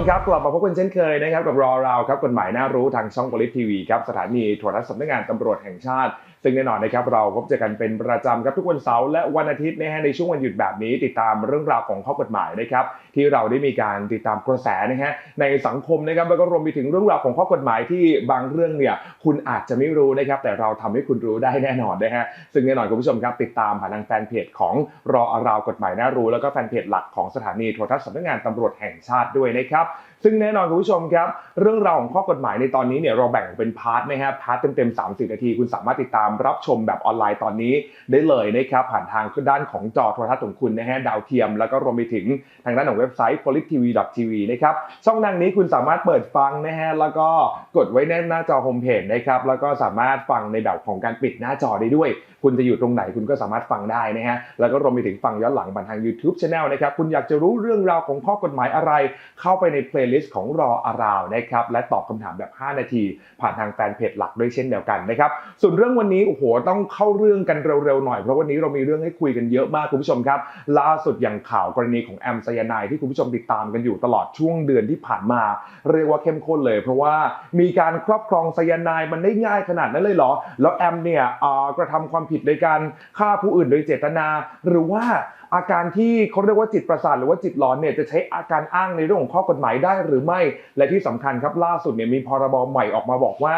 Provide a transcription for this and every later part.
มครับกลับมาพบกันเช่นเคยนะครับกับรอเราครับกฎหมายน่ารู้ทางช่องบลิทีวีครับสถานีโทรทัศน์สำนักงานตำรวจแห่งชาติ ซึ่งแน่นอนนะครับเราพบเจอกันเป็นประจำครับทุกวันเสาร์และวันอาทิตย์นะฮะในช่วงวันหยุดแบบนี้ ติดตามเรื่องราวของข้อกฎหมายนะครับที่เราได้มีการติดตามกระแสนะฮะในสังคมนะครับแล้วก็รวมไปถึงเรื่องราวของข้อกฎหมายที่บางเรื่องเนี่ยคุณอาจจะไม่รู้นะครับแต่เราทำให้คุณรู้ได้แน่นอนนะฮะซึ่งแน่นอนคุณผู้ชมครับติดตามผ่านทางแฟนเพจของรออาราวกฎหมายน่ารู้ แล้วก็แฟนเพจหลักของสถานีโทรทัศน์สำนักงานตำรวจแห่งชาติด้วยนะครับ ซึ่งแน่นอนคุณผู้ชมครับ เรื่องราวของข้อกฎหมายในตอนนี้เนี่ยเราแบ่งเป็นพาร์ทนะฮะพาร์ทเต็มๆ30 นาที คุณสามารถติดตามรับชมแบบออนไลน์ตอนนี้ ได้เลยนะครับผ่านทางด้านของจอโทรทัศน์ของคุณนะฮะดาวเทียม แล้วก็รวมไปถึงทางด้านของเว็บไซต์ polittv.tv นะครับช่องทางนี้คุณสามารถเปิดฟังนะฮะแล้วก็กดไว้ในหน้าจอโฮมเพจนะครับแล้วก็สามารถฟังในแบบของการปิดหน้าจอได้ด้วย คุณจะอยู่ตรงไหนคุณก็สามารถฟังได้นะฮะแล้วก็รวมไปถึงฟังย้อนหลังผ่านทาง YouTube Channel นะครับคุณอยากจะรู้เรื่องราวของข้อกฎหมายอะไร เข้าไปในเพลยลิสต์ของรออาราวนะครับและตอบคำถามแบบ 5 นาที ผ่านทางแฟนเพจหลักด้วยเช่นเดียวกันนะครับส่วนเรื่องวันนี้โอ้โหต้องเข้าเรื่องกันเร็วๆหน่อยเพราะวันนี้เรามีเรื่องให้คุยกันเยอะมากคุณผู้ชมครับ ล่าสุดอย่างข่าวกรณีของแอมไซยาไนด์ที่คุณผู้ชมติดตามกันอยู่ตลอดช่วงเดือนที่ผ่านมา เรียกว่าเข้มข้นเลย เพราะว่ามีการครอบครองไซยาไนด์มันได้ง่ายขนาดนั้นเลยเหรอ แล้วแอมเนี่ยกระทำความผิดโดยการฆ่าผู้อื่นโดยเจตนา หรือว่า อาการที่เขาเรียกว่าจิตประสาทหรือว่าจิตหลอนเนี่ยจะใช้อาการอ้างในเรื่องของข้อกฎหมายได้หรือไม่ และที่สำคัญครับล่าสุดเนี่ยมีพรบใหม่ออกมาบอกว่า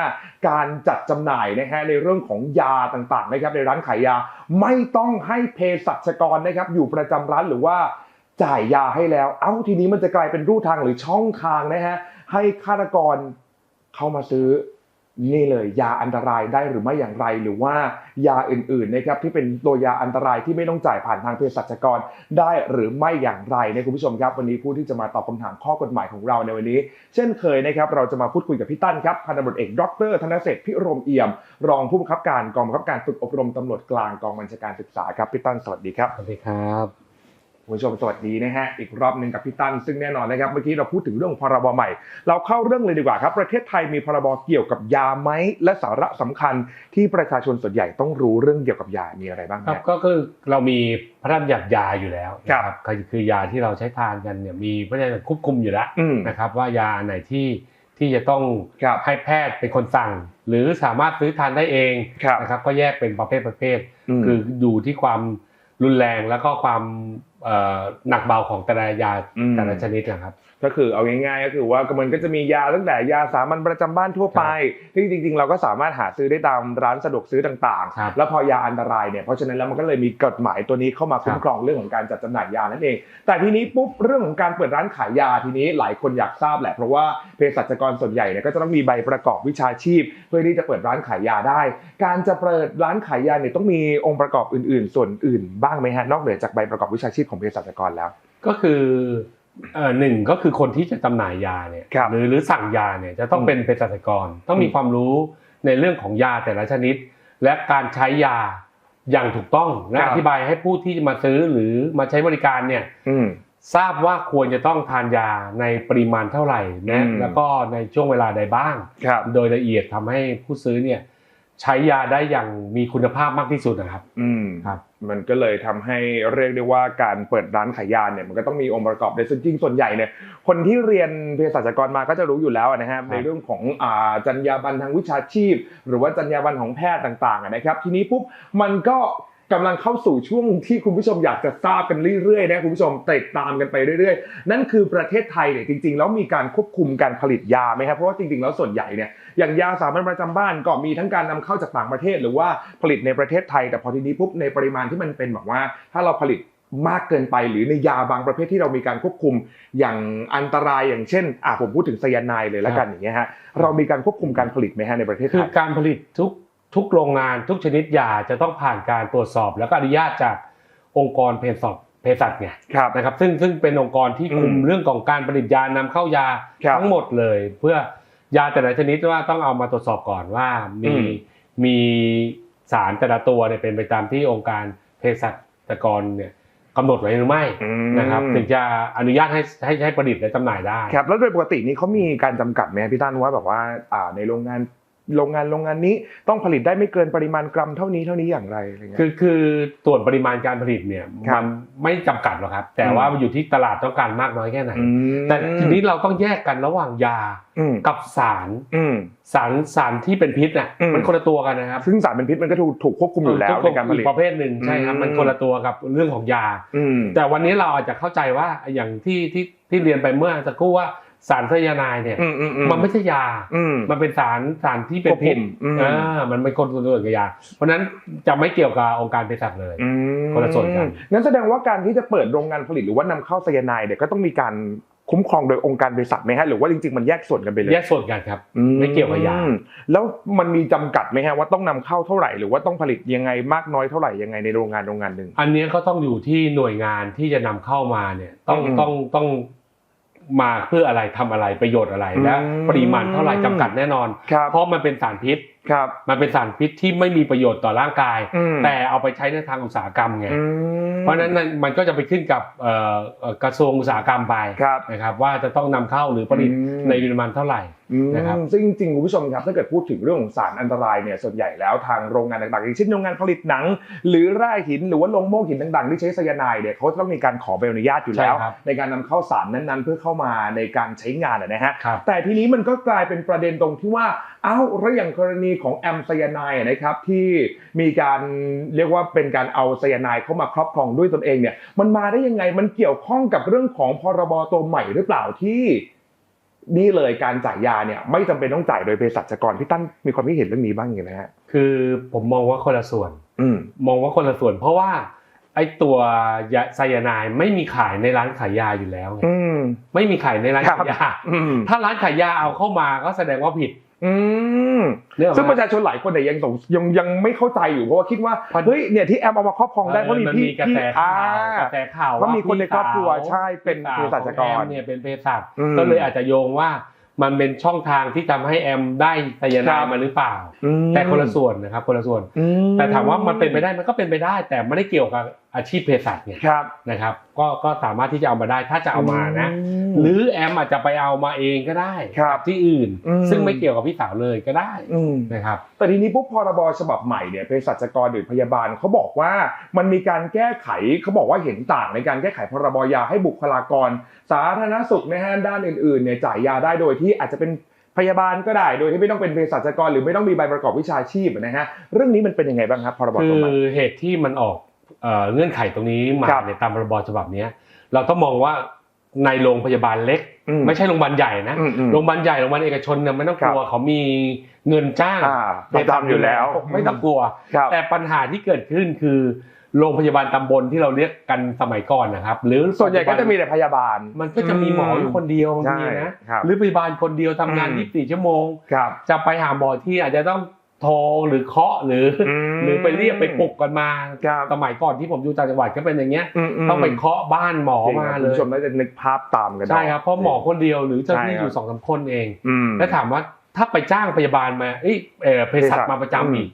การจัดจำหน่ายนะฮะในเรื่องของยาต่างๆนะครับในร้านขายยาไม่ต้องให้เภสัชกรนะครับอยู่ประจำร้านหรือว่าจ่ายยาให้แล้ว เอ้าทีนี้มันจะกลายเป็นรูทางหรือช่องทางนะฮะให้ฆาตกรเข้ามาซื้อ นี่เลยยาอันตรายได้หรือไม่อย่างไร หรือว่ายาอื่นๆนะครับที่เป็นตัวยาอันตรายที่ไม่ต้องจ่ายผ่านทางเภสัชกรได้หรือไม่อย่างไรนะคุณผู้ชมครับวันนี้ผู้ที่จะมาตอบคำถามข้อกฎหมายของเราในวันนี้ เช่นเคยนะครับเราจะมาพูดคุยกับพี่ตั้นครับพันตำรวจเอกดรธนเศรษฐ์พิรมเอี่ยม รองผู้บังคับการกองบังคับการฝึกอบรมตำรวจกลางกองบัญชาการศึกษาครับพี่ตั้นสวัสดีครับสวัสดีครับ คุณผู้ชมสวัสดีนะฮะอีกรอบหนึ่งกับพี่ตั้นซึ่งแน่นอนนะครับเมื่อกี้เราพูดถึงเรื่องพรบใหม่ เราเข้าเรื่องเลยดีกว่าครับ ประเทศไทยมีพรบเกี่ยวกับยาไหมและสาระสำคัญที่ประชาชนส่วนใหญ่ต้องรู้เรื่องเกี่ยวกับยามีอะไรบ้างครับฮะก็คือเรามีพระราชบัญญัติยาอยู่แล้วครับนะก็คือยาที่เราใช้ทานกันเนี่ยมีพระราชบัญญัติควบคุมอยู่แล้วอืมนะครับว่ายาอันไหนที่ที่จะต้องครับให้แพทย์เป็นคนสั่ง หรือสามารถซื้อทานได้เองครับนะครับก็แยกเป็นประเภทประเภทมคือดูที่ความรุนแรงแล้วก็ความเอ่อ หนักเบาของแต่ละยาอืมแต่ละชนิดนะครับ ก็คือเอาง่ายๆก็คือว่ามันก็จะมียาตั้งแต่ยาสามัญประจำบ้านทั่วไปที่จริง ๆ เราก็สามารถหาซื้อได้ตามร้านสะดวกซื้อต่างครับๆแล้วพอยาอันตรายเนี่ยเพราะฉะนั้นแล้วมันก็เลยมีกฎหมายตัวนี้เข้ามาคุ้มครับครองเรื่องของการจัดจำหน่ายยานั่นเอง แต่ทีนี้ปุ๊บเรื่องของการเปิดร้านขายยาทีนี้หลายคนอยากทราบแหละเพราะว่าเภสัชกรส่วนใหญ่เนี่ยก็จะต้องมีใบประกอบวิชาชีพ เพื่อที่จะเปิดร้านขายยาได้ การจะเปิดร้านขายยาเนี่ยต้องมีองค์ประกอบอื่น ๆ ส่วนอื่น บ้างไหมฮะนอกเหนือจากใบประกอบวิชาชีพของเภสัชกรแล้ว ก็คือเอ่อ หนึ่งก็คือคนที่จะจำหน่ายยาเนี่ยครับหรือหรือสั่งยาเนี่ยจะต้องอืมเป็นเภสัชกร ต้องมีอืมความรู้ในเรื่องของยาแต่ละชนิด และการใช้ยาอย่างถูกต้องและอธิบายให้ผู้ที่มาซื้อหรือมาใช้บริการเนี่ยอืมทราบว่าควรจะต้องทานยาในปริมาณเท่าไหร่นะอืมแล้วก็ในช่วงเวลาใดบ้างครับโดยละเอียดทำให้ผู้ซื้อเนี่ย ใช้ยาได้อย่างมีคุณภาพมากที่สุดนะครับ อืมครับ มันก็เลยทำให้เรียกได้ว่าการเปิดร้านขายยาเนี่ยมันก็ต้องมีองค์ประกอบในส่วนจริงส่วนใหญ่เนี่ยคนที่เรียนเภสัชกรมาก็จะรู้อยู่แล้วนะฮะในเรื่องของอ่าจรรยาบรรณทางวิชาชีพ หรือว่าจรรยาบรรณของแพทย์ต่างๆอะนะครับ ทีนี้ปุ๊บมันก็ กำลังเข้าสู่ช่วงที่คุณผู้ชมอยากจะทราบกันเรื่อยๆนะคุณผู้ชมติดตามกันไปเรื่อยๆ นั่นคือประเทศไทยเนี่ยจริงๆ แล้วมีการควบคุมการผลิตยาไหมครับเพราะว่าจริงๆ แล้วส่วนใหญ่เนี่ยอย่างยาสามัญประจำบ้านก็มีทั้งการนำเข้าจากต่างประเทศ หรือว่าผลิตในประเทศไทย แต่พอทีนี้ปุ๊บในปริมาณที่มันเป็นแบบว่า ถ้าเราผลิตมากเกินไปหรือในยาบางประเภทที่เรามีการควบคุมอย่างอันตรายอย่างเช่นอะผมพูดถึงไซยาไนด์เลยแล้วกันอย่างเงี้ยฮะเรามีการควบคุมการผลิตไหมฮะในประเทศไทยคือการผลิตทุก ทุกโรงงานทุกชนิดยาจะต้องผ่านการตรวจสอบ แล้วก็อนุญาตจากองค์กรเภสัชเภสัชเนี่ยครับนะครับซึ่งซึ่งเป็นองค์กรที่คุมอืมเรื่องของการผลิตยานำเข้ายาครับทั้งหมดเลย เพื่อยาแต่ละชนิดว่าต้องเอามาตรวจสอบก่อนว่ามีอืมมีสารแต่ละตัวเนี่ยเป็นไปตามที่องค์การเภสัชกรเนี่ยกำหนดไว้หรือไม่อืมนะครับถึงจะอนุญาตให้ให้ให้ผลิตและจำหน่ายได้ครับแล้วโดยปกตินี้เขามีการจำกัดไหมพี่ตั้นว่าแบบว่าอ่าในโรงงาน โรงงานโรงงานนี้ต้องผลิตได้ไม่เกินปริมาณกรัมเท่านี้เท่านี้อย่างไรอะไรเงี้ย คือคือส่วนปริมาณการผลิตเนี่ยครับมันไม่จำกัดหรอกครับ แต่อืมว่ามันอยู่ที่ตลาดต้องการมากน้อยแค่ไหนอืมแต่ทีนี้เราต้องแยกกันระหว่างยาอืมกับสารอืม สารสารที่เป็นพิษน่ะอืม มันคนละตัวกันนะครับซึ่งสารเป็นพิษมันก็ถูกถูกควบคุมอยู่แล้วในการผลิต อีประเภทหนึ่งใช่ครับอืม มันคนละตัวกับเรื่องของยา อืม แต่วันนี้เราอาจจะเข้าใจว่าอย่างที่ที่ที่เรียนไปเมื่อสักครู่ว่า สารไซยาไนด์เนี่ยอืมอืมอืมันไม่ใช่ยาอืมมันเป็นสารสารที่เป็นพิษควบคุมอืมอ่ามันไม่คนละตัวกับยา เพราะฉะนั้นจะไม่เกี่ยวกับองค์การเภสัชเลยอืมคนละส่วนกันงั้นแสดงว่าการที่จะเปิดโรงงานผลิตหรือว่านำเข้าไซยาไนด์เนี่ยก็ต้องมีการคุ้มครองโดยองค์การบริษัทไหมฮะหรือว่าจริงๆมันแยกส่วนกันไปเลยแยกส่วนกันครับอืไม่เกี่ยวกับยาแล้วมันมีจำกัดไหมฮะว่าต้องนำเข้าเท่าไหร่หรือว่าต้องผลิตยังไงมากน้อยเท่าไหร่ยังไงในโรงงานโรงงานหนึ่งอันเนี้ยก็ต้องอยู่ที่หน่วยงานที่จะนำเข้ามาเนี่ยต้องอืมต้องต้อง มาเพื่ออะไรทำอะไรประโยชน์อะไรและอืมปริมาณเท่าไหร่จำกัดแน่นอนครับเพราะมันเป็นสารพิษครับมันเป็นสารพิษที่ไม่มีประโยชน์ต่อร่างกายอืมแต่เอาไปใช้ในทางอุตสาหกรรมไงอืมเพราะฉะนั้นมันมันก็จะไปขึ้นกับเอ่อเอ่อกระทรวงอุตสาหกรรมไปครับนะครับว่าจะต้องนำเข้าหรือผลิตอืมในปริมาณเท่าไหร่อืม นะครับซึ่งจริงๆคุณผู้ชมครับถ้าเกิดพูดถึงเรื่องของสารอันตรายเนี่ยส่วนใหญ่แล้วทางโรงงานต่างๆอย่างเช่นโรงงานผลิตหนัง หรือแร่หินหรือว่าโรงโม่หินต่างๆที่ใช้ไซยาไนด์เนี่ยเขาจะต้องมีการขอใบอนุญาตอยู่แล้วใช่ครับในการนำเข้าสารนั้นๆ เพื่อเข้ามาในการใช้งานอะนะฮะครับแต่ทีนี้มันก็กลายเป็นประเด็นตรงที่ว่าเอ้าแล้วอย่างกรณีของแอมไซยาไนด์อะนะครับที่มีการเรียกว่าเป็นการเอาไซยาไนด์เข้ามาครอบครองด้วยตนเองเนี่ยมันมาได้ยังไงมันเกี่ยวข้องกับเรื่องของพรบตัวใหม่หรือเปล่าที่ นี่เลยการจ่ายยาเนี่ยไม่จำเป็นต้องจ่ายโดยเภสัชกรพี่ตั้นมีความคิดเห็นเรื่องนี้บ้างอย่างไรฮะคือผมมองว่าคนละส่วนอืมมองว่าคนละส่วน เพราะว่าไอ้ตัวยาไซยาไนด์ไม่มีขายในร้านขายยาอยู่แล้วไงอืมไม่มีขายในร้านครับขายยาอืมถ้าร้านขายยาเอาเข้ามาก็แสดงว่าผิด อืมเรื่องซึ่งประชาชนหลายคนเนี่ยยังสงยังยังไม่เข้าใจอยู่เพราะว่าคิดว่าเพราะเฮ้ยเนี่ยที่แอมเอามาครอบครองได้เพราะมีมันพี่มีกระพี่แสอ่าข่าวกระแสข่าวเพราะมีคนในครอบครัวพี่สาใช่เป็นพี่สาวเภสัชกรของแอมเนี่ยเป็นเภสัชอืมก็เลยอาจจะโยงว่ามันเป็นช่องทางที่ทำให้แอมได้ไซยาไนครัด์บมาหรือเปล่าอืมแต่คนละส่วนนะครับคนละส่วนอืแต่ถามว่ามันเป็นไปได้มันก็เป็นไปได้ แต่ไม่ได้เกี่ยวกับ อาชีพเภสัชเนี่ยครับนะครับก็ก็สามารถที่จะเอามาได้ถ้าจะเอามานะมหรือแอมอาจจะไปเอามาเองก็ได้ครับจากที่อื่นอืมซึ่งไม่เกี่ยวกับพี่สาวเลยก็ได้อืมนะครับแต่ทีนี้ปุ๊บพรบฉบับใหม่เนี่ยเภสัชกรหรือพยาบาลเขาบอกว่ามันมีการแก้ไขเขาบอกว่าเห็นต่างในการแก้ไขพรบยาให้บุคลากร สาธารณสุขนะฮะด้านอื่นๆเนี่ยจ่ายยาได้โดยที่อาจจะเป็นพยาบาลก็ได้โดยที่ไม่ต้องเป็นเภสัชกร หรือไม่ต้องมีใบประกอบวิชาชีพนะฮะเรื่องนี้มันเป็นยังไงบ้างครับพรบคืตัวอใหม่เหตุที่มันออก เอ่อเงื่อนไขตรงนี้มาครับในยตามพรบฉบับเนี้ยเราต้องมองว่าในโรงพยาบาลเล็กอืมไม่ใช่โรงพยาบาลใหญ่นะอืมอืมโรงพยาบาลใหญ่โรงพยาบาลเอกชนเนี่ยไม่ต้องกลัวครับเขามีเงินจ้างอ่าประจำอยู่แล้ว ไม่ต้องกลัวครับแต่ปัญหาที่เกิดขึ้นคือโรงพยาบาลตำบลที่เราเรียกกันสมัยก่อนนะครับ หรือส่วนใหญ่ก็จะมีแต่พยาบาล มันก็จะมีหมออยู่คนเดียวบางใช่ทีนะครับหรือพยาบาลคนเดียวทำงานอืม24 ชั่วโมงครับจะไปหาหมอที่อาจจะต้อง โทรหรือเคาะหรืออมหรือไปเรียกไปปลุกกันมาครับสมัยก่อนที่ผมอยู่ต่างจังหวัดก็เป็นอย่างเงี้ยมต้องไปเคาะบ้านหมอจริงมาครับเลคุณยผู้ชมน่าจะนึกภาพตามกันใช่ครับเพราะหมอคนเดียวหรือเจ้าหน้าที่ใช่ครับอยู่สองสามคนเองอืมแล้วถามว่าถ้าไปจ้างพยาบาลมาเอ้ยเอ่อเภสัชเภสัชมาประจำอืมอีก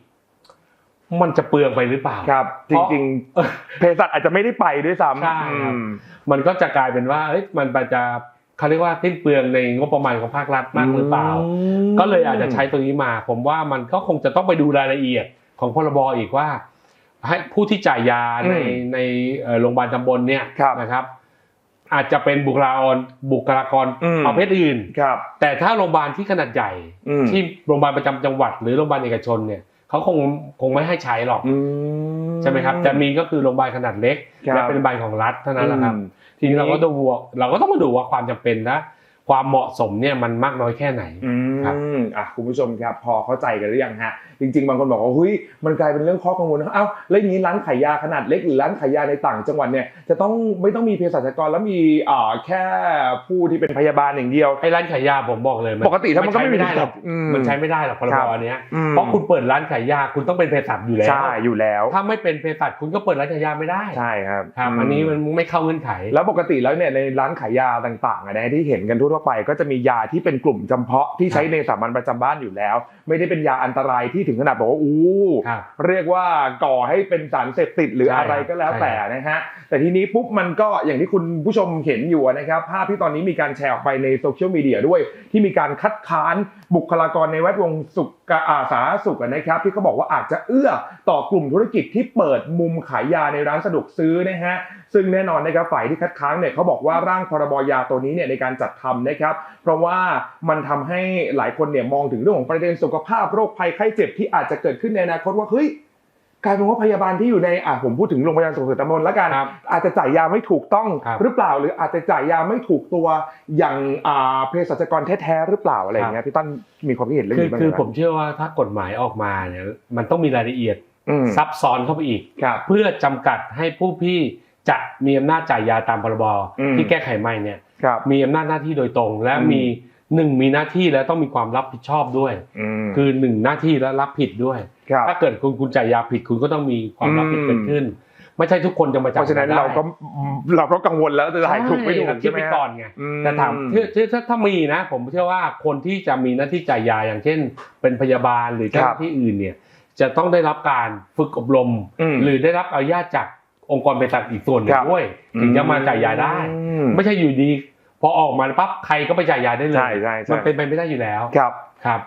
มันจะเปลืองไปหรือเปล่าครับจเพราะริงๆเภสัชอาจจะไม่ได้ไปด้วยซ้ำใช่ครับอืมมันก็จะกลายเป็นว่าเอ้ยมันจะ เขาเรียกว่าสิ้นเปลืองในงบประมาณของภาครัฐมากหรือเปล่า ก็เลยอาจจะใช้ตัวนี้มา ผมว่ามันก็คงจะต้องไปดูรายละเอียดของพรบอีกว่า ให้ผู้ที่จ่ายยาในอืมในเอ่อโรงพยาบาลตำบลเนี่ยครับนะครับ อาจจะเป็นบุคลากรบุคลากรอืมประเภทอื่นครับ แต่ถ้าโรงพยาบาลที่ขนาดใหญ่อืมที่โรงพยาบาลประจำจังหวัด หรือโรงพยาบาลเอกชนเนี่ยเขาคงคงไม่ให้ใช้หรอกอืใช่ไหมครับจะมีก็คือโรงพยาบาลขนาดเล็กครับและเป็นโรงพยาบาลของรัฐเท่านั้นแหละครับอืม ทีนี้เราก็ดูว่าเราก็ต้องมาดูว่าความจำเป็นและ ความเหมาะสมเนี่ยมันมากน้อยแค่ไหนอืครับมอะคุณผู้ชมครับพอเข้าใจกันหรือยังฮะจริง ๆ บางคนบอกว่าเฮ้ยมันกลายเป็นเรื่องข้อกังวลนะเอ้าแล้วอย่างนี้ร้านขายยาขนาดเล็กหรือร้านขายยาในต่างจังหวัดเนี่ยจะต้องไม่ต้องมีเภสัชกรแล้วมีอ่าแค่ผู้ที่เป็นพยาบาลอย่างเดียวไอ้ร้านขายยาผมบอกเลยนปกติถ้ามันก็ไม่มีใช้ได้หรอกอืมมันใช้ไม่ได้หรอกพรครับบอันเนี้ยอืมเพราะคุณเปิดร้านขายยาคุณต้องเป็นเภสัชอยู่แล้วใช่อยู่แล้ว ถ้าไม่เป็นเภสัชคุณก็เปิดร้านขายยาไม่ได้ใช่ครับครับมอันนี้มันไม่เข้าเงื่อนไข แล้วปกติแล้วเนี่ยในร้านขายยาต่างๆอะนะที่เห็นกันทั่วๆวไป ก็จะมียาที่เป็นกลุ่มจำเพาะที่ใช้ในสามัญประจำบ้านอยู่แล้ว ไม่ได้เป็นยาอันตรายที่ถึงขนาดบอกว่าอู้ครับเรียกว่าก่อให้เป็นสารเสพติดหรือใช่อะไรก็แล้วใช่แต่นะฮะแต่ทีนี้ปุ๊บมันก็อย่างที่คุณผู้ชมเห็นอยู่นะครับภาพที่ตอนนี้มีการแชร์ออกไปในโซเชียลมีเดียด้วย ที่มีการคัดค้านบุคลากรในแวดวงสุขอาสาธารณสุขนะครับ ที่เขาบอกว่าอาจจะเอื้อต่อกลุ่มธุรกิจที่เปิดมุมขายยาในร้านสะดวกซื้อนะฮะซึ่งแน่นอนนะครับฝ่ายที่คัดค้านเนี่ยเขาบอกว่าร่างพรบยาตัวนี้เนี่ยในการจัดทำนะครับ เพราะว่ามันทำให้หลายคนเนี่ยมองถึงเรื่องของประเด็นสุขภาพโรคภัยไข้เจ็บที่อาจจะเกิดขึ้นในอนาคตว่าเฮ้ยกลายเป็นว่าพยาบาลที่อยู่ในอะผมพูดถึงโรงพยาบาลสงขลาตำบลแล้วกันครับอาจจะจ่ายยาไม่ถูกต้องครับหรือเปล่า หรืออาจจะจ่ายยาไม่ถูกตัวอย่างอ่าเภสัชกรแท้ๆหรือเปล่าอะไรอย่างเงี้ยพี่ตั้นมีความคิดเห็นเรื่องคือนี้บ้างคือไหผมเชื่อว่าถ้ากฎหมายออกมาเนี่ยมันต้องมีรายละเอียดอืมซับซ้อนเข้าไปอีกครับเพื่อจำกัดให้ผู้ที่จะมีอำนาจจ่ายยาตามพรบอืมที่แก้ไขใหม่เนี่ยครับมีอำนาจหน้าที่โดยตรง และอืมมี หนึ่งมีหน้าที่แล้วต้องมีความรับผิดชอบด้วยมคือหนึ่งหน้าที่และรับผิดด้วยครับถ้าเกิดคุณคุณจ่ายยาผิดคุณก็ต้องมีความรับผิดอืมเกิดขึ้น ไม่ใช่ทุกคนจะมาเพจ่ายราะฉะนั้นได้เราก็เราก็กังวลแล้วจะถ่ายถูกไม่ถูกใช่เราคิใช่ดไหมไปฮะก่อนไงอืแต่ถามถ้าถ้าถ้าถ้ามีนะ ผมเชื่อว่าคนที่จะมีหน้าที่จ่ายยาอย่างเช่น เป็นพยาบาลหรือเจ้าหน้าที่อื่นเนี่ย จะต้องได้รับการฝึกอบรมอืมหรือได้รับอนุญาตจากองค์กรเภสัชอีกส่วนหนึ่ครังบด้วย ถึงจะมาจ่ายยาได้อืมไม่ใช่อยู่ดี พอออกมาปั๊บใครก็ไปจ่ายยาได้เลยใช่ใช่ใช่มันเป็นไปไม่ได้อยู่แล้วครับครับ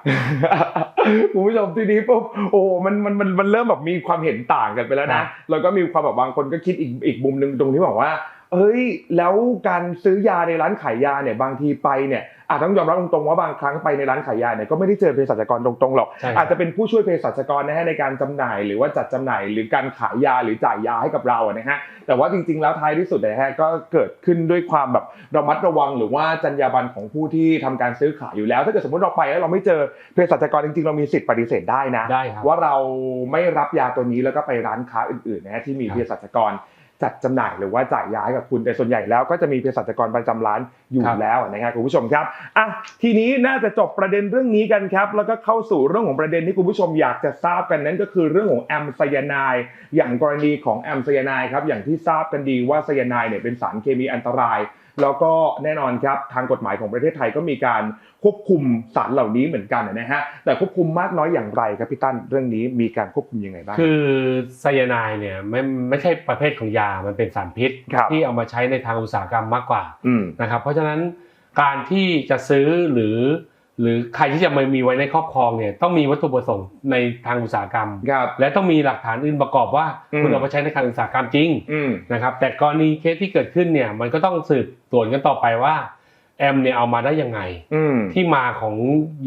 คุณผู้ชมทีนี้ปุ๊บโอ้มันมันมันมันเริ่มแบบมีความเห็นต่างกันไปแล้วครันะบแล้วก็มีความแบบบางคนก็คิดอีกอีกมุมหนึ่งตรงที่บอกว่า เฮ้ยแล้วการซื้อยาในร้านขายยาเนี่ยบางทีไปเนี่ยอาจต้องยอมรับตรงๆว่าบางครั้งไปในร้านขายยาเนี่ยก็ไม่ได้เจอเภสัชกรตรงๆหรอกใช่ครับอาจจะเป็นผู้ช่วยเภสัชกรนะฮะในการจำหน่าย หรือว่าจัดจำหน่าย หรือการขายยาหรือจ่ายยาให้กับเราอะนะฮะแต่ว่าจริงๆแล้วท้ายที่สุดนะฮะก็เกิดขึ้นด้วยความแบบระมัดระวัง หรือว่าจรรยาบรรณของผู้ที่ทำการซื้อขายอยู่แล้ว ถ้าเกิดสมมติเราไปแล้วเราไม่เจอเภสัชกรจริงๆ เรามีสิทธิ์ปฏิเสธได้นะได้ครับว่าเราไม่รับยาตัวนี้แล้วก็ไปร้านค้าอื่นๆนะฮะที่มีครับเภสัชกร จัดจำหน่ายหรือว่าจ่ายยาให้กับคุณแต่ส่วนใหญ่แล้วก็จะมีเภสัชกรประจำร้านอยู่แล้วนะครับคุณผู้ชมครับอะทีนี้น่าจะจบประเด็นเรื่องนี้กันครับ แล้วก็เข้าสู่เรื่องของประเด็นที่คุณผู้ชมอยากจะทราบกันนั้นก็คือเรื่องของแอมไซยานายอย่างกรณีของแอมไซยานายครับอย่างที่ทราบกันดีว่าไซยานายเนี่ยเป็นสารเคมีอันตราย แล้วก็แน่นอนครับทางกฎหมายของประเทศไทยก็มีการควบคุมสารเหล่านี้เหมือนกันนะฮะแต่ควบคุมมากน้อยอย่างไรครับพี่ตั้นเรื่องนี้มีการควบคุมยังไงบ้างคือไซยาไนด์เนี่ยไม่ไม่ใช่ประเภทของยามันเป็นสารพิษครับที่เอามาใช้ในทางอุตสาหกรรมมากกว่าอืมนะครับเพราะฉะนั้นการที่จะซื้อหรือ หรือใครที่จะมามีไว้ในครอบครองเนี่ยต้องมีวัตถุประสงค์ในทางอุตสาหกรรม ครับ และต้องมีหลักฐานอื่นประกอบว่าอืม คุณเอาไปใช้ในการอุตสาหกรรมจริงอืม นะครับแต่กรณีเคสที่เกิดขึ้นเนี่ยมันก็ต้องสืบสวนกันต่อไปว่าแอมเนี่ยเอามาได้ยังไง อืม ที่มาของ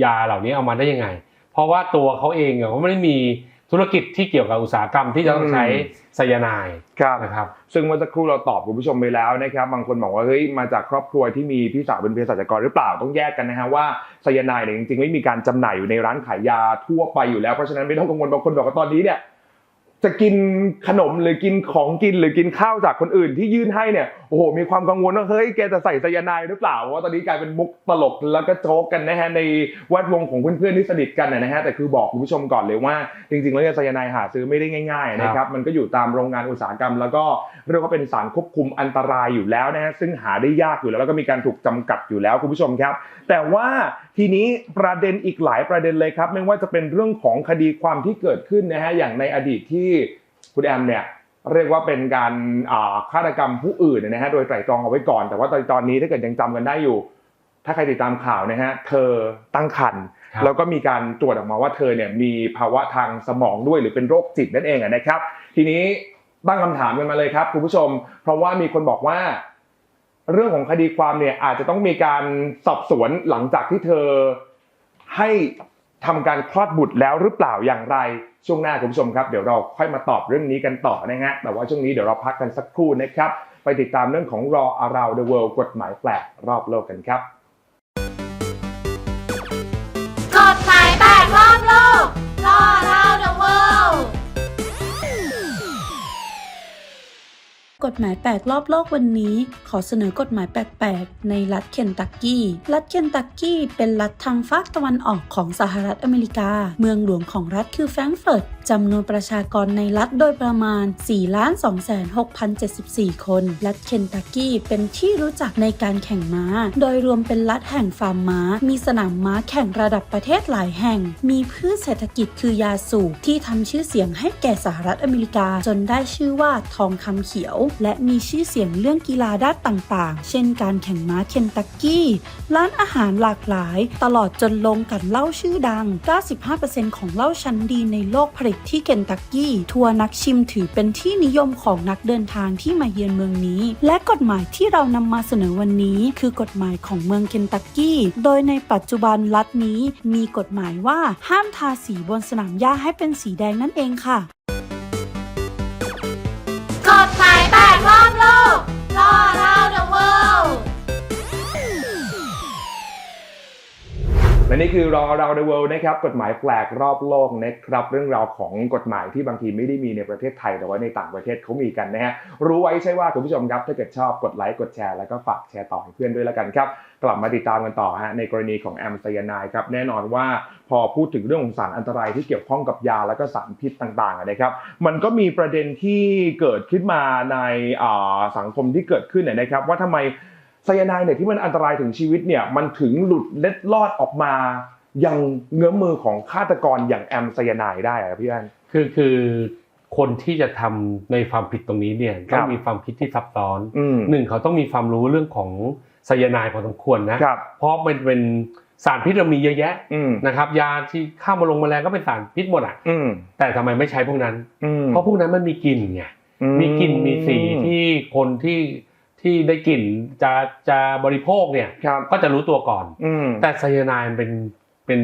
ยาเหล่านี้เอามาได้ยังไง เพราะว่าตัวเขาเองเนี่ยเขาไม่ได้มี ธุรกิจที่เกี่ยวกับอุตสาหกรรมที่จะต้องใช้ไซยาไนด์ครับนะครับซึ่งเมื่อสักครู่เราตอบคุณผู้ชมไปแล้วนะครับบางคนบอกว่าเฮ้ยมาจากครอบครัวที่มีพี่สาวเป็นเภสัชกรหรือเปล่าต้องแยกกันนะฮะว่าไซยาไนด์เนี่ยจริงๆไม่มีการจำหน่ายอยู่ในร้านขายยาทั่วไปอยู่แล้วเพราะฉะนั้นไม่ต้องกังวลบางคนบอกว่าตอนนี้เนี่ย จะกินขนมหรือกินของกินหรือกินข้าวจากคนอื่นที่ยื่นให้เนี่ยโอ้โหมีความกังวลว่าเฮ้ยแกจะใส่ไซยาไนด์หรือเปล่าเพราะว่าตอนนี้กลายเป็นมุกตลกแล้วก็โจ๊กกันนะฮะในแวดวงของเพื่อนๆที่สนิทกันนะฮะแต่คือบอกคุณผู้ชมก่อนเลยว่าจริงๆแล้วเนี่ยไซยาไนด์หาซื้อไม่ได้ง่ายๆนะครับมันก็อยู่ตามโรงงานอุตสาหกรรม แล้วก็เรียกว่าเป็นสารควบคุมอันตรายอยู่แล้วนะฮะซึ่งหาได้ยากอยู่แล้วแล้วก็มีการถูกจำกัดอยู่แล้วคุณผู้ชมครับ แต่ว่าทีนี้ประเด็นอีกหลายประเด็นเลยครับ ไม่ว่าจะเป็นเรื่องของคดีความที่เกิดขึ้นนะฮะอย่างในอดีตที่คุณแอมเนี่ยเรียกว่าเป็นการอ่าฆาตกรรมผู้อื่นนะฮะโดยไตร่ตรองเอาไว้ก่อน แต่ว่าตอนตอนนี้ถ้าเกิดยังจำกันได้อยู่ ถ้าใครติดตามข่าวนะฮะเธอตั้งครรภ์ครับแล้วก็มีการตรวจออกมาว่าเธอเนี่ยมีภาวะทางสมองด้วยหรือเป็นโรคจิตนั่นเองอะนะครับ ทีนี้ตั้งคำถามกันมาเลยครับคุณผู้ชม เพราะว่ามีคนบอกว่า เรื่องของคดีความเนี่ยอาจจะต้องมีการสอบสวนหลังจากที่เธอให้ทำการคลอดบุตรแล้วหรือเปล่าอย่างไร ช่วงหน้าคุณผู้ชมครับเดี๋ยวเราค่อยมาตอบเรื่องนี้กันต่อนะฮะแต่ว่าช่วงนี้เดี๋ยวเราพักกันสักครู่นะครับ ไปติดตามเรื่องของรออารา u n d the World กฎหมายแปลกรอบโลกกันครับ กฎหมายแปลกรอบโลกวันนี้ ขอเสนอกฎหมายแปลกๆ ในรัฐเคนตักกี้ รัฐเคนตักกี้เป็นรัฐทางภาคตะวันออกของสหรัฐอเมริกา เมืองหลวงของรัฐคือแฟรงก์เฟิร์ตจำนวนประชากรในรัฐโดยประมาณ 4,206,074 คน รัฐเคนตักกี้เป็นที่รู้จักในการแข่งม้า โดยรวมเป็นรัฐแห่งฟาร์มม้า มีสนามม้าแข่งระดับประเทศหลายแห่ง มีพืชเศรษฐกิจคือยาสูบที่ทำชื่อเสียงให้แก่สหรัฐอเมริกาจนได้ชื่อว่าทองคำเขียวและมีชื่อเสียงเรื่องกีฬาด้านต่างๆ เช่นการแข่งม้าเคนตักกี้ ร้านอาหารหลากหลาย ตลอดจนลงกันเหล้าชื่อดัง 95%ของเหล้าชั้นดีในโลกผลิตที่เคนตักกี้ ทัวร์นักชิมถือเป็นที่นิยมของนักเดินทางที่มาเยือนเมืองนี้ และกฎหมายที่เรานำมาเสนอวันนี้ คือกฎหมายของเมืองเคนตักกี้ โดยในปัจจุบันรัฐนี้มีกฎหมายว่าห้ามทาสีบนสนามหญ้าให้เป็นสีแดงนั่นเองค่ะกฎหมายแปดรอบ โลก และนี่คือรอเรา The World นะครับกฎหมายแปลกรอบโลกนะครับเรื่องราวของกฎหมายที่บางทีไม่ได้มีในประเทศไทยแต่ว่าในต่างประเทศเขามีกันนะฮะรู้ไว้ใช่ว่าคุณผู้ชมครับถ้าเกิดชอบกดไลค์กดแชร์แล้วก็ฝากแชร์ต่อให้เพื่อนด้วยแล้วกันครับกลับมาติดตามกันต่อฮะในกรณีของแอมไซยาไนด์ครับแน่นอนว่าพอพูดถึงเรื่องของสารอันตรายที่เกี่ยวข้องกับยาแล้วก็สารพิษต่างๆนะครับ มันก็มีประเด็นที่เกิดขึ้นมาในสังคมที่เกิดขึ้นนนะครับว่าทำไม ไซยาไนด์เนี่ยที่มันอันตรายถึงชีวิตเนี่ยมันถึงหลุดเล็ดลอดออกมา ยังเงื้อมมือของฆาตกรอย่างแอมไซยาไนด์ได้อะพี่อันคือคือคนที่จะทำในความผิดตรงนี้เนี่ยครัต้บองมีความคิดที่ซับซ้อนอืมหนึ่งเขาต้องมีความรู้เรื่องของไซยาไนด์พอสมควรนะครับเพราะมันเป็นสารพิษเรามีเยอะแยะอืมนะครับ ยาที่ข้ามมาลงแมลงก็เป็นสารพิษหมดอะอืมแต่ทำไมไม่ใช้พวกนั้นอืมเพราะพวกนั้นมันมีกลิ่นไงอืมีกลิ่นมีสีที่คนที่ ที่ได้กลิ่นจะจะบริโภคเนี่ยครับก็จะรู้ตัวก่อนอืมแต่ไซยาไนด์มันเป็นเป็น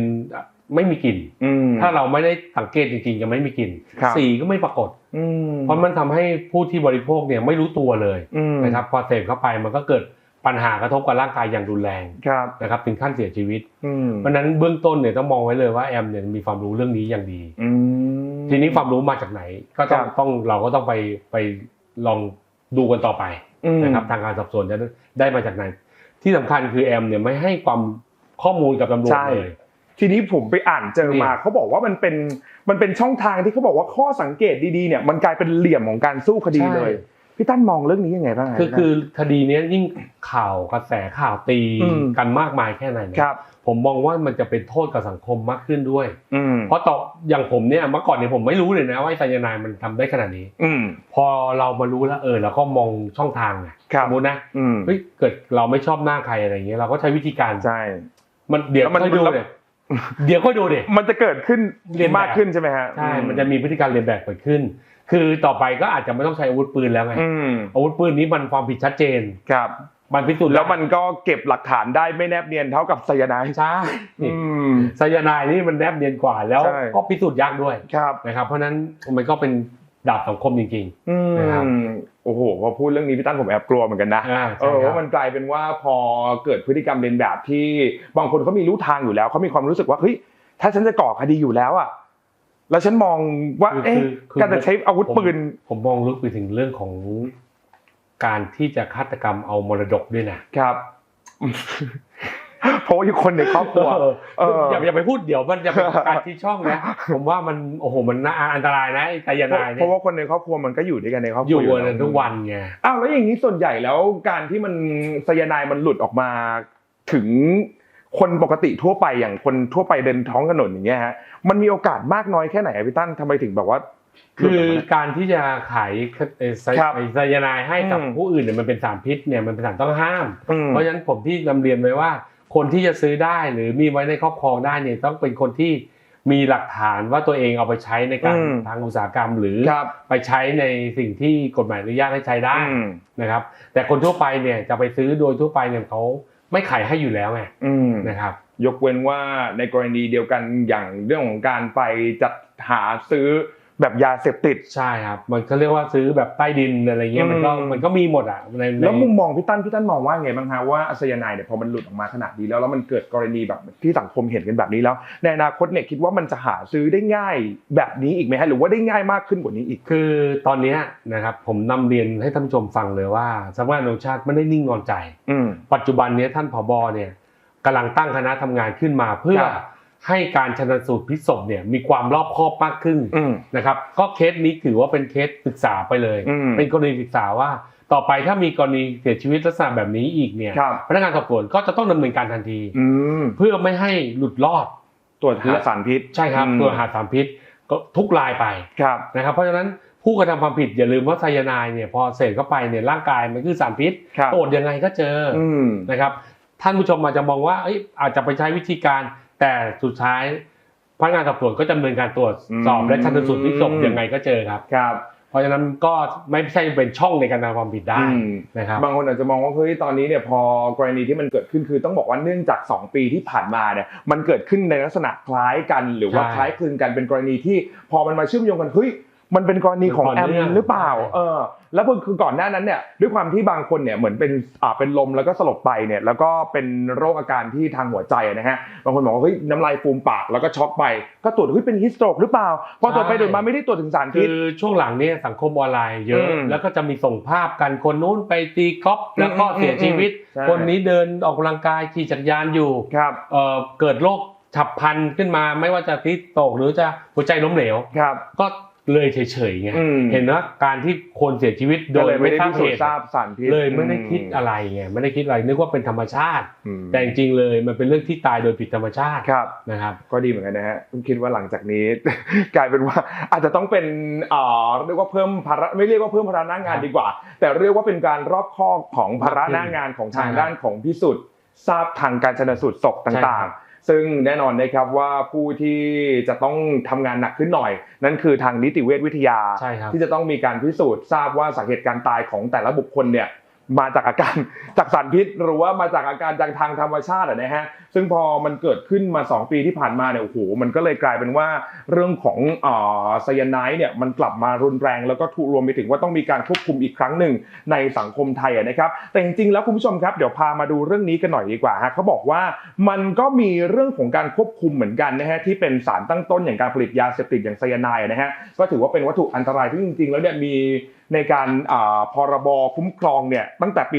ไม่มีกลิ่นอืมถ้าเราไม่ได้สังเกตจริงๆจะไม่มีกลิ่นครับสีก็ไม่ปรากฏอืมเพราะมันทำให้ผู้ที่บริโภคเนี่ยไม่รู้ตัวเลยอืมนะครับพอเสพเข้าไปมันก็เกิดปัญหากระทบกับร่างกายอย่างรุนแรงครับนะครับถึงขั้นเสียชีวิตอืมเพราะฉะนั้นเบื้องต้นเนี่ยต้องมองไว้เลยว่าแอมเนี่ยมีความรู้เรื่องนี้อย่างดีอืมทีนี้ความรู้มาจากไหน ก็ต้องครับต้องเราก็ต้องไปไปลองดูกันต่อไปอืม นะครับทางการสอบสวนจะได้มาจากไหน ที่สำคัญคือแอมเนี่ยไม่ให้ความข้อมูลกับตำรวจใช่เลยทีนี้ผมไปอ่านเจอมาเนี่ยเขาบอกว่ามันเป็นมันเป็นช่องทางที่เขาบอกว่าข้อสังเกตดีๆเนี่ยมันกลายเป็นเหลี่ยมของการสู้คดีเลย พี่ตั้นมองเรื่องนี้ยังไงบ้างะคือคือคดีเนี้ยยิ่งข่าวกระแสข่าวตีอืมกันมากมายแค่ไหนเนี่ยครับ ผมมองว่ามันจะเป็นโทษกับสังคมมากขึ้นด้วยอืมเพราะต่ออย่างผมเนี่ยเมื่อก่อนเนี่ยผมไม่รู้เลยนะว่าไอ้ไซยาไนด์มันทำได้ขนาดนี้ อืมพอเรามารู้แล้วเออเราก็มองช่องทางไงครับสมมตินะอืมเฮ้ยเกิดเราไม่ชอบหน้าใครอะไรอย่างเงี้ยเราก็ใช้วิธีการใช่มันเดี๋ยวแล้วมันค่อยดูมันเลยเดี๋ยวค่อยดูเดี๋ยมันจะเกิดขึ้นเรียนแบบมากขึ้นใช่ไหมฮะใช่มันจะมีพฤติการเรียนแบบเกิดขึ้น คือต่อไปก็อาจจะไม่ต้องใช้อาวุธปืนแล้วไงอืมอาวุธปืนนี้มันความผิดชัดเจน ครับ มันพิสูจน์แล้วมันก็เก็บหลักฐานได้ไม่แนบเนียนเท่ากับไซยาไนด์ใช่อืม ไซยาไนด์นี่มันแนบเนียนกว่าแล้วใช่ ก็พิสูจน์ยากด้วยครับ นะครับ เพราะฉะนั้นมันก็เป็นดาบสังคมจริง อืนะครับ มโอ้โหพอพูดเรื่องนี้พี่ตั้นผมแอบกลัวเหมือนกันนะ ๆอ่าเอใช่อครัว่าบ มันกลายเป็นว่าพอเกิดพฤติกรรมเลียนแบบที่บางคนเขามีรู้ทางอยู่แล้วเขามีความรู้สึกว่าเฮ้ยถ้าฉันจะก่อคดีอยู่แล้วอะ แล้วฉันมองว่าคือเอ๊ะคือคือการจะใช้อาวุธปืนผมผมมองลึกไปถึงเรื่องของการที่จะฆาตกรรมเอามรดกด้วยนะครับเพราะว่าอยู่คนในครอบครัวเออเอออย่าอย่าไปพูดเดี๋ยวมันจะเป็นการที่ช่องนะผมว่ามันโอ้โหมันน่าอันตรายนะไอ้ไซยาไนด์เพเนี่ยราะว่าคนในครอบครัวมันก็อยู่ด้วยกันในครอบคอรัวยู่อยู่กันแล้วทุกวันไงอ้าวแล้วอย่างนี้ส่วนใหญ่แล้วการที่มันไซยาไนด์มันหลุดออกมาถึงคนปกติทั่วไปอย่างคนทั่วไปเดินท้องถนนอย่างเงี้ยฮะ มันมีโอกาสมากน้อยแค่ไหนอะพี่ตั้นทำไมถึงแบบว่าหลุดคือออกมาการที่จะขายไอ้ไซครับไอ้ไซยาไนด์ให้กับอืมผู้อื่นเนี่ยมันเป็นสารพิษเนี่ยมันเป็นสารต้องห้ามอืมเพราะฉะนั้นผมที่นำเรียนไว้ว่า คนที่จะซื้อได้หรือมีไว้ในครอบครองได้เนี่ยต้องเป็นคนที่มีหลักฐานว่าตัวเองเอาไปใช้ในการอืมทางอุตสาหกรรมหรือครับไปใช้ในสิ่งที่กฎหมายอนุญาตให้ใช้ได้อืมนะครับ แต่คนทั่วไปเนี่ยจะไปซื้อโดยทั่วไปเนี่ยเขาไม่ขายให้อยู่แล้วไงอืมนะครับ ยกเว้นว่าในกรณีเดียวกันอย่างเรื่องของการไปจัดหาซื้อแบบยาเสพติดใช่ครับมันก็เรียกว่าซื้อแบบใต้ดินอะไรเงี้ยมันก็อืมมันก็มีหมดอะในในแล้วมุมมองพี่ตั้นพี่ตั้นมองว่าไงบ้างฮะว่าไซยาไนด์เนี่ยพอมันหลุดออกมาขนาดนี้แล้วแล้วมันเกิดกรณีแบบที่สังคมเห็นกันแบบนี้แล้ว ในอนาคตเนี่ยคิดว่ามันจะหาซื้อได้ง่ายแบบนี้อีกไหมฮะหรือว่าได้ง่ายมากขึ้นกว่านี้อีก คือตอนเนี้ยนะครับผมนำเรียนให้ท่านผู้ชมฟังเลยว่าสำนักงานตำรวจแห่งชาติไม่ได้นิ่งนอนใจอืมปัจจุบันเนี้ยท่านผบเนี่ย กำลังตั้งคณะทำงานขึ้นมาเพื่อครับให้การชันสูตรพลิกศพเนี่ยมีความรอบคอบมากขึ้นอืมนะครับ ก็เคสนี้ถือว่าเป็นเคสศึกษาไปเลยอืมเป็นกรณีศึกษาว่าต่อไปถ้ามีกรณีเสียชีวิตลักษณะแบบนี้อีกเนี่ยครับพนักงานสอบสวนก็จะต้องดำเนินการทันทีอืมเพื่อไม่ให้หลุดรอดตรวจหาสารพิษ ใช่ครับอืมตัวหาสารพิษก็ทุกรายไปครับนะครับ เพราะฉะนั้นผู้กระทำความผิดอย่าลืมว่าไซยาไนด์เนี่ยพอเสพเข้าไปเนี่ยร่างกายมันคือสารพิษครับตรวจยังไงก็เจอออืมนะครับ ท่านผู้ชมอาจจะมองว่าเอ้ยอาจจะไปใช้วิธีการ แต่สุดท้ายพนักงานสอบสวนก็ดำเนินการตรวจสอบอืมและชันสูตรพลิกศพยังไงก็เจอครับครับ เพราะฉะนั้นก็ไม่ใช่เป็นช่องในการทำความผิดได้อืมนะครับบางคนอาจจะมองว่าเฮ้ยตอนนี้เนี่ยพอกรณีที่มันเกิดขึ้นคือต้องบอกว่าเนื่องจาก 2 ปีที่ผ่านมาเนี่ยมันเกิดขึ้นในลักษณะคล้ายกัน หรือว่าใช่คล้ายคลึงกันเป็นกรณีที่พอมันมาเชื่อมโยงกันเฮ้ย มันเป็นกรณีของมันแอต่อมเนื่องหรือเปล่าใช่เออ แล้วคือก่อนหน้านั้นเนี่ยด้วยความที่บางคนเนี่ยเหมือนเป็นอ่าเป็นลมแล้วก็สลบไปเนี่ยแล้วก็เป็นโรคอาการที่ทางหัวใจนะฮะบางคนบอกว่าเฮ้ยน้ำลายฟูมปากแล้วก็ช็อกไป ก็ตรวจเฮ้ยเป็นฮิสโตรกหรือเปล่าพอตรวจไปตรวจมาไม่ได้ตรวจถึงสารคืพิษอช่วงหลังเนี่ยสังคมออนไลน์เยอะ อืมแล้วก็จะมีส่งภาพกันคนนู้นไปตีกอล์ฟแล้วก็อืมเสียชีวิต ใช่ คนนี้เดินออกกำลังกายขี่จักรยานอยู่ครับ เอ่อเกิดโรคฉับพลันขึ้นมาไม่ว่าจะทิตกหรือจะหัวใจล้มเหลว ครับ ก็ เลยเฉยๆไงอืม เห็นว่าการที่คนเสียชีวิตโดก็เลยยไม่ไม่ได้ทราบพิสูเหจน์ตุทราบสารพิษเลยไม่ได้คิดอะไรไงไม่ได้คิดอะไรนึกว่าเป็นธรรมชาติ อืมแต่จริงๆเลยมันเป็นเรื่องที่ตายโดยผิดธรรมชาติครับ นะครับ ก็ดีเหมือนกันนะฮะผมคิดว่าหลังจากนี้ กลายเป็นว่าอาจจะต้องเป็นเอ่อเรียกว่าเพิ่มภาระไม่เรียกว่าเพิ่มภาระหน้างานดีกว่า แต่เรียกว่าเป็นการรอบคอบของภาระหน้างานของทางใช่ครับด้านของพิสูจน์ทราบทางการชนสูตรศพใช่ต่างครับ ๆ ซึ่งแน่นอนนะครับว่าผู้ที่จะต้องทำงานหนักขึ้นหน่อย นั่นคือทางนิติเวชวิทยาใช่ครับที่จะต้องมีการพิสูจน์ทราบว่าสาเหตุการตายของแต่ละบุคคลเนี่ย มาจากอาการจากสารพิษหรือว่ามาจากอาการจากทางธรรมชาติอะนะฮะซึ่งพอมันเกิดขึ้นมา 2 ปีที่ผ่านมาเนี่ยโอ้โหมันก็เลยกลายเป็นว่าเรื่องของอ่อไซยาไนด์เนี่ยมันกลับมารุนแรงแล้วก็ถูกรวมไปถึงว่าต้องมีการควบคุมอีกครั้งหนึ่งในสังคมไทยะนะครับแต่จริงๆแล้วคุณผู้ชมครับเดี๋ยวพามาดูเรื่องนี้กันหน่อยดีกว่าฮะเขาบอกว่ามันก็มีเรื่องของการควบคุมเหมือนกันนะฮะที่เป็นสารตั้งต้นอย่างการผลิตยาเสพติดอย่างไซยาไนด์นะฮะก็ถือว่าเป็นวัตถุอันตรายที่จริงๆ แล้วเนี่ยมี ในการอ่าพรบคุ้มครองเนี่ยตั้งแต่ปี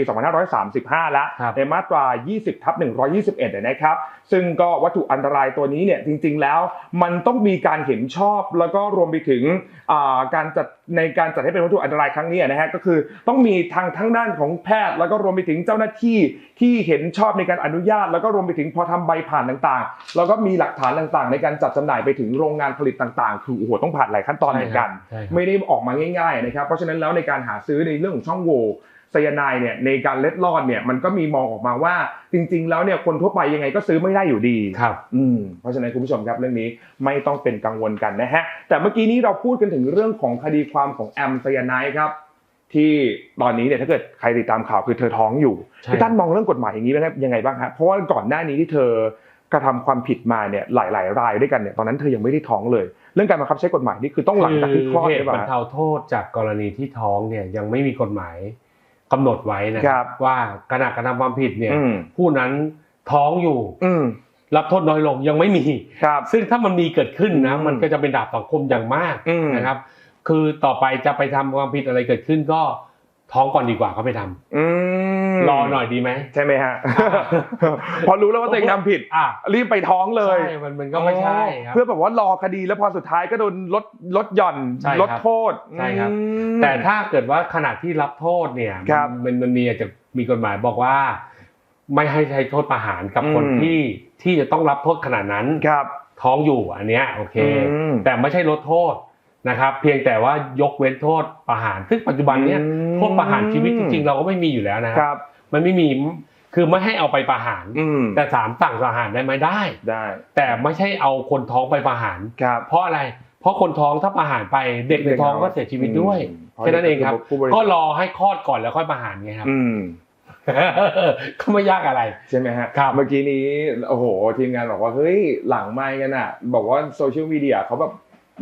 2535 แล้วครับในมาตรา 20ทับ121เนี่ยนะครับ ซึ่งก็วัตถุอันตรายตัวนี้เนี่ยจริง ๆ แล้วมันต้องมีการเห็นชอบแล้วก็รวมไปถึงอ่าการจัด ในการจัดให้เป็นวัตถุอันตรายครั้งนี้นะฮะก็คือต้องมีทางทั้งด้านของแพทย์ แล้วก็รวมไปถึงเจ้าหน้าที่ที่เห็นชอบในการอนุญาต แล้วก็รวมไปถึงพอทำใบผ่านต่างๆ แล้วก็มีหลักฐานต่างๆ ในการจัดจำหน่ายไปถึงโรงงานผลิตต่างๆ คือโอ้โหต้องผ่านหลายขั้นตอนเหมือนกันใช่ครับไม่ได้ออกมาง่ายๆนะครับเพราะฉะนั้นแล้วในการหาซื้อในเรื่องของช่องโหว่ ไซยาไนด์เนี่ยในการเล็ดลอดเนี่ยมันก็มีมองออกมาว่าจริง ๆ แล้วเนี่ยคนทั่วไปยังไงก็ซื้อไม่ได้อยู่ดีครับอืมเพราะฉะนั้นคุณผู้ชมครับเรื่องนี้ไม่ต้องเป็นกังวลกันนะฮะแต่เมื่อกี้นี้เราพูดกันถึงเรื่องของคดีความของแอมไซยาไนด์ครับที่ตอนนี้เนี่ยถ้าเกิดใครติดตามข่าวคือเธอท้องอยู่ใช่พี่ตั้นมองเรื่องกฎหมายอย่างนี้ไหมครับยังไงบ้างฮะเพราะว่าก่อนหน้านี้ที่เธอกระทำความผิดมาเนี่ยหลาย ๆ รายด้วยกันเนี่ยตอนนั้นเธอยังไม่ได้ท้องเลย เรื่องการบังคับใช้กฎหมายนี่คือต้องหลังจากที่คลอดเหใช่ตุบรปะรเทาโทษจากกรณีที่ท้องเนี่ยยังไม่มีกฎหมาย กำหนดไว้นะครับว่าขณะกระทำความผิดเนี่ยอืมผู้นั้นท้องอยู่อืมรับโทษน้อยลงยังไม่มีครับซึ่งถ้ามันมีเกิดขึ้นนะอืมมันก็จะเป็นดาบสังคมอย่างมากอืมนะครับ คือต่อไปจะไปทำความผิดอะไรเกิดขึ้นก็ ท้องก่อนดีกว่าเขาไปทำอืมรอหน่อยดีไหมใช่ไหมฮะพอรู้แล้วว่าตัวเองทำผิดอะรีบไปท้องเลยใช่มันมันก็ไม่ใช่ครับเพื่อแบบว่ารอคดีแล้วพอสุดท้ายก็โดนลดลดหย่อนใช่ครับลดโทษใช่ครับอืมแต่ถ้าเกิดว่าขณะที่รับโทษเนี่ยครับมันมันมีอาจจะมีกฎหมายบอกว่า ไม่ให้ใช้โทษประหารกับคนอืมที่ที่จะต้องรับโทษขนาดนั้นครับท้องอยู่อันเนี้ยโอเคอืมแต่ไม่ใช่ลดโทษ นะครับเพียงแต่ว่ายกเว้นโทษประหาร ซึ่งปัจจุบันเนี้ยอืมโทษประหารชีวิตจริงๆ เราก็ไม่มีอยู่แล้วนะคครับรับ มันไม่มีคือไม่ให้เอาไปประหารอืมแต่สามสั่งประหารได้ไหมได้ได้ แต่ไม่ใช่เอาคนท้องไปประหารครับเพราะอะไร เพราะคนท้องถ้าประหารไปเด็กในท้องก็เสียชีวิตด้วยอืมแค่นั้นเองครับผู้บริสุทธิ์ก็รอให้คลอดก่อนแล้วค่อยประหารไงครับอืมก็ไม่ยากอะไรใช่ไหมฮะครับเมื่อกี้นี้โอ้โหทีมงานบอกว่าเฮ้ยหลังไมค์กันอะ บอกว่าโซเชียลมีเดียเขาแบบ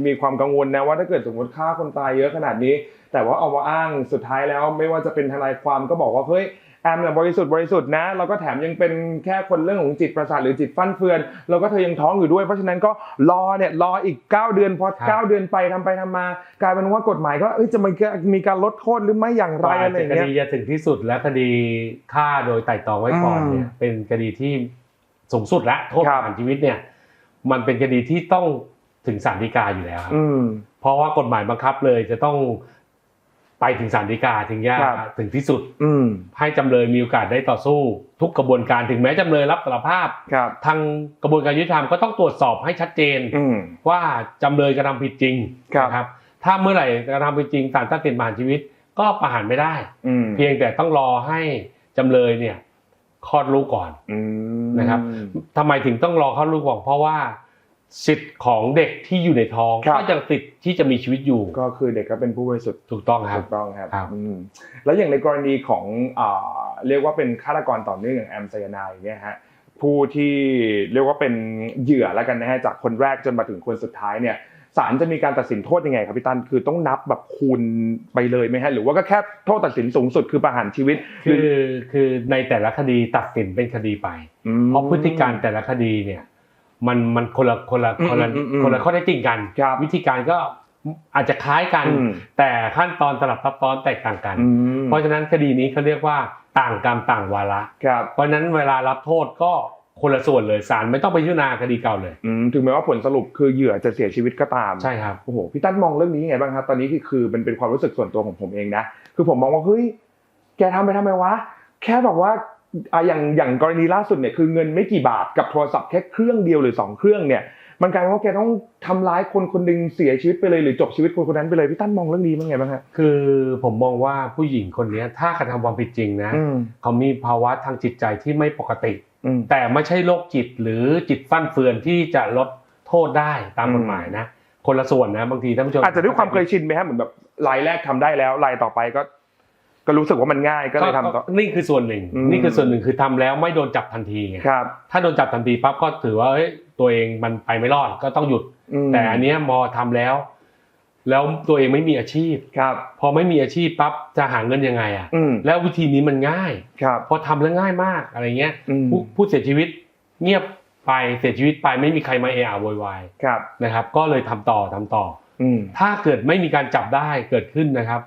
มีความกังวลนะว่าถ้าเกิดสมมติฆ่าคนตายเยอะขนาดนี้ แต่ว่าเอามาอ้างสุดท้ายแล้วไม่ว่าจะเป็นทนายความก็บอกว่าเฮ้ยแอมเนี่ยบริสุทธิ์บริสุทธิ์นะแล้วก็แถมยังเป็นแค่คนเรื่องของจิตประสาทหรือจิตฟั่นเฟือน แล้วก็เธอยังท้องอยู่ด้วย เพราะฉะนั้นก็รอเนี่ยรออีก 9 เดือนพอครับ9เดือนไปทำไปทำมากลายเป็นว่ากฎหมายก็เอ้ยจะมีการมีการลดโทษหรือไม่อย่างไรกว่าอะไรอจะย่างคเงี้ยดีจะถึงที่สุดและคดีฆ่าโดยไตร่ตรองไว้ก่อนอืมเนี่ยเป็นคดีที่สูงสุดละโทษคปรับระหารชีวิตเนี่ยมันเป็นคดีที่ต้อง ถึงศาลฎีกาอยู่แล้วครับอืมเพราะว่ากฎหมายบังคับเลยจะต้องไปถึงศาลฎีกาถึงจะครับถึงที่สุดอืมให้จำเลยมีโอกาสได้ต่อสู้ ทุกกระบวนการถึงแม้จำเลยรับสารภาพครับทางกระบวนการยุติธรรมก็ต้องตรวจสอบให้ชัดเจนอืมว่าจำเลยกระทำผิดจริงครับนะครับ ถ้าเมื่อไหร่กระทำผิดจริงศาลตัดสินประหารชีวิต ก็ประหารไม่ได้อืมเพียงแต่ต้องรอให้จำเลยเนี่ยคลอดลูกก่อนอืมนะครับทำไมถึงต้องรอคลอดลูกก่อนเพราะว่า สิทธิ์ของเด็กที่อยู่ในท้องครับ ก็ยังติดที่จะมีชีวิตอยู่ก็คือเด็กก็เป็นผู้บริสุทธิ์ถูกต้องครัถูบ กต้องครับครับ อืมแล้วอย่างในกรณีของอ่าเรียกว่าเป็นฆาตกรต่อเนื่องอย่างแอมไซยาไนด์เนี่ยฮะผู้ที่เรียกว่าเป็นเหยื่อแล้วกันนะฮะจากคนแรกจนมาถึงคนสุดท้ายเนี่ยศาลจะมีการตัดสินโทษยังไงครับพี่ตั้นคือต้องนับแบบคูณไปเลยไหมฮะหรือว่าก็แค่โทษตัดสินสูงสุดคือประหารชีวิตคือคือในแต่ละคดีตัดสินเป็นคดีไป ม เพราะพฤติการแต่ละคดีเนี่ย มันมันคนละคนละคนละอืมอืมอืมคนละข้อเท็จจริงกันครับวิธีการก็อาจจะคล้ายกันอืมแต่ขั้นตอนสลับซับซ้อนแตกต่างกันอืมเพราะฉะนั้นคดีนี้เขาเรียกว่าต่างกรรมต่างวาระครับเพราะฉะนั้นเวลารับโทษก็คนละส่วนเลยศาลไม่ต้องไปพิจารณาคดีเก่าเลยอืมถึงแม้ว่าผลสรุปคือเหยื่อจะเสียชีวิตก็ตามใช่ครับโอ้โหพี่ตั้นมองเรื่องนี้ยังไงบ้างครับตอนนี้คือคือมันเป็นความรู้สึกส่วนตัวของผมเองนะคือผมมองว่าเฮ้ยแกทำไปทำไมวะ แค่บอกว่า อะอย่างอย่างกรณีล่าสุดเนี่ยคือเงินไม่กี่บาทกับโทรศัพท์แค่เครื่องเดียวหรือสองเครื่องเนี่ยมันกลายเป็นว่าแกต้องทำร้ายคนคนหนึ่งเสียชีวิตไปเลยหรือจบชีวิตคนคนนั้นไปเลยพี่ตั้นมองเรื่องนี้บ้างไงบ้างฮะคือผมมองว่าผู้หญิงคนเนี้ยถ้ากระทำความผิดจริงนะอืมเขามีภาวะทางจิตใจที่ไม่ปกติอืมแต่ไม่ใช่โรคจิตหรือจิตฟั่นเฟือนที่จะลดโทษได้ตามกฎหมายนะ คนละส่วนนะบางทีท่านผู้ชมอาจจะด้วยความเคยชินไหมฮะเหมือนแบบรายแรกทำได้แล้วรายต่อไปก็ ก็รู้สึกว่ามันง่ายก็เลยทำต่อ นี่คือส่วนหนึ่ง อืม นี่คือส่วนหนึ่งคือทำแล้วไม่โดนจับทันทีไงครับถ้าโดนจับทันทีปั๊บก็ถือว่าเอ้ยตัวเองมันไปไม่รอดก็ต้องหยุด มแต่อันเนี้ยมอทำแล้ว แล้วตัวเองไม่มีอาชีพ ครับ พอไม่มีอาชีพปั๊บจะหาเงินยังไงอะ อืมแล้ววิธีนี้มันง่าย ครับพอทำแล้วง่ายมากอะไรเงี้ยอืมผู้ผู้เสียชีวิตเงียบไปเสียชีวิตไปไม่มีใครมาเอะอะโวยวายครับนะครับ ก็เลยทำต่อทำต่อ อืมถ้าเกิดไม่มีการจับได้เกิดขึ้นนะครับ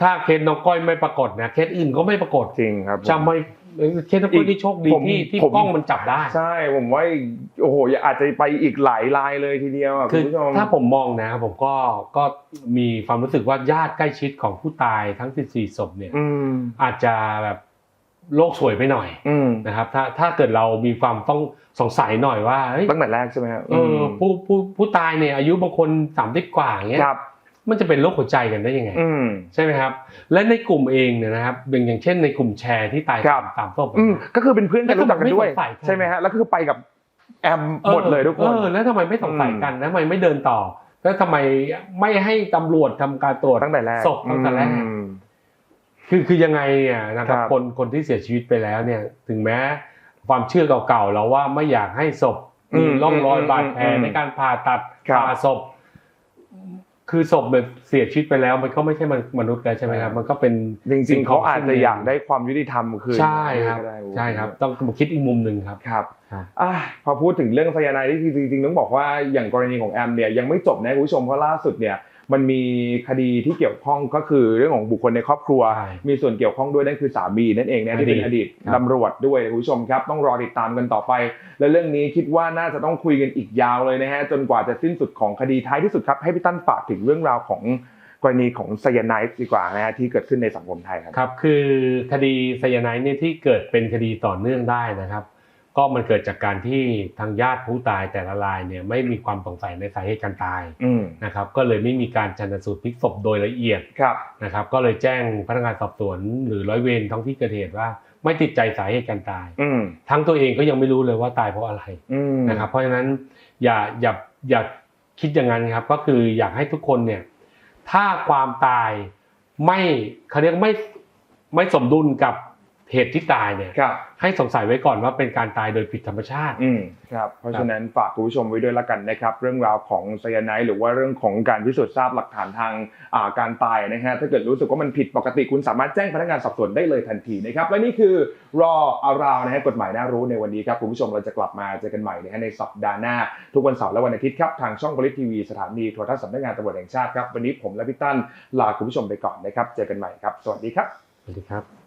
ถ้าเคสน้องก้อยไม่ปรากฏนะเคสอื่นก็ไม่ปรากฏจริงครับผมจำไม่เคสน้องก้อยที่โชคดีผมที่ที่ผมกล้องมันจับได้ ใช่ผมว่าโอ้โหอาจจะไปอีกหลายลายเลยทีเดียวอะคืคุอณผู้ชมถ้าผมมองนะผมก็ก็มีความรู้สึกว่าญาติใกล้ชิดของผู้ตายทั้ง 14ศพเนี่ยอืมอาจจะแบบโลกสวยไปหน่อยอืมนะครับ ถ้าถ้าเกิดเรามีความต้องสงสัยหน่อยว่าเฮ้ยตั้งแต่แรกใช่ไหมครับเออผู้ผู้ผู้ตายเนี่ยอายุบางคนสามสิบกว่าอย่างเงี้ยครับ มันจะเป็นโรคหัวใจกันได้ยังไงอืมใช่ไหมครับ และในกลุ่มเองเนี่ยนะครับอย่างอย่างเช่นในกลุ่มแชร์ที่ตายครับตามศพอืมก็คือเป็นเพื่อนกันแล้วรู้จักกันด้วยทำไมไม่สงสัยกันใช่ไหมฮะแล้วก็คือไปกับแอมหมดเลยทุกคนเออแล้วทำไมไม่สงสัยกันแล้วทำไมไม่เดินต่อ แล้วทำไมไม่ให้ตำรวจทำการตรวจตั้งแต่แรกศพตั้งแต่แรกอืมคือคือยังไงเนี่ยนะครับครับคนคนที่เสียชีวิตไปแล้วเนี่ย ถึงแม้ความเชื่อเก่าๆเราว่าไม่อยากให้ศพอืมีมร่องรอยอืมบาดแผลอืมในการผ่าตัดครับผ่าศพ คือศพแบบเสียชีวิตไปแล้ว มันก็ไม่ใช่มนุษย์แล้วใช่ไหมครับ มันก็เป็นจริงๆเขาอาจจะอยากได้ความยุติธรรมคืนใช่ครับก็ได้ใช่ครับต้องมาคิดอีกมุมหนึ่งครับครับครับอะพอพูดถึงเรื่องไซยาไนด์ที่จริงๆต้องบอกว่าอย่างกรณีของแอมเนี่ยยังไม่จบนะคุณผู้ชมเพราะล่าสุดเนี่ย มันมีคดีที่เกี่ยวข้องก็คือเรื่องของบุคคลในครอบครัวใช่มีส่วนเกี่ยวข้องด้วยนั่นคือสามีนั่นเองนะที่เป็นออดีดีตตครับตำรวจด้วยคุณผู้ชมครับ ต้องรอติดตามกันต่อไป และเรื่องนี้คิดว่าน่าจะต้องคุยกันอีกยาวเลยนะฮะจนกว่าจะสิ้นสุดของคดีท้ายที่สุดครับ ให้พี่ตั้นฝากถึงเรื่องราวของกรณีของไซยาไนด์ดีกว่านะฮะที่เกิดขึ้นในสังคมไทยครับครับ คือคดีไซยาไนด์เนี่ยที่เกิดเป็นคดีต่อเนื่องได้นะครับ ก็มันเกิดจากการที่ทางญาติผู้ตายแต่ละรายเนี่ยไม่มีความสงสัยในสาเหตุการตายอืมนะครับก็เลยไม่มีการชันสูตรพลิกศพโดยละเอียดครับนะครับ ก็เลยแจ้งพนักงานสอบสวนหรือร้อยเวรท้องที่เกิดเหตุว่าไม่ติดใจสาเหตุการตายอืมทั้งตัวเองก็ยังไม่รู้เลยว่าตายเพราะอะไรอืมนะครับเพราะฉะนั้นอย่าอย่าอย่าคิดอย่างนั้นครับ ก็คืออยากให้ทุกคนเนี่ยถ้าความตายไม่เขาเรียกไม่ไม่สมดุลกับ เหตุที่ตายเนี่ยครับให้สงสัยไว้ก่อนว่าเป็นการตายโดยผิดธรรมชาติอืมครับเพราะฉะนั้นฝากคุณผู้ชมไว้ด้วยละกันนะครับ เรื่องราวของไซยาไนด์หรือว่าเรื่องของการพิสูจน์ทราบหลักฐานทางอ่าการตายนะฮะถ้าเกิดรู้สึกว่ามันผิดปกติคุณสามารถแจ้งพนักงานสอบสวนได้เลยทันทีนะครับและนี่คือรออาราวนะฮะกฎหมายน่ารู้ในวันนี้ครับคุณผู้ชมเราจะกลับมาเจอกันใหม่นะฮะในสัปดาห์หน้า ทุกวันเสาร์และวันอาทิตย์ครับทางช่องบริทีวีสถานีโทรทัศน์สำนักงานตำรวจแห่งชาติครับวันนี้ผมและพี่ตั้นลาคุณผู้ชมไปก่อนนะครับเจอกันใหม่ครับสวัสดีครับสวัสดีครับ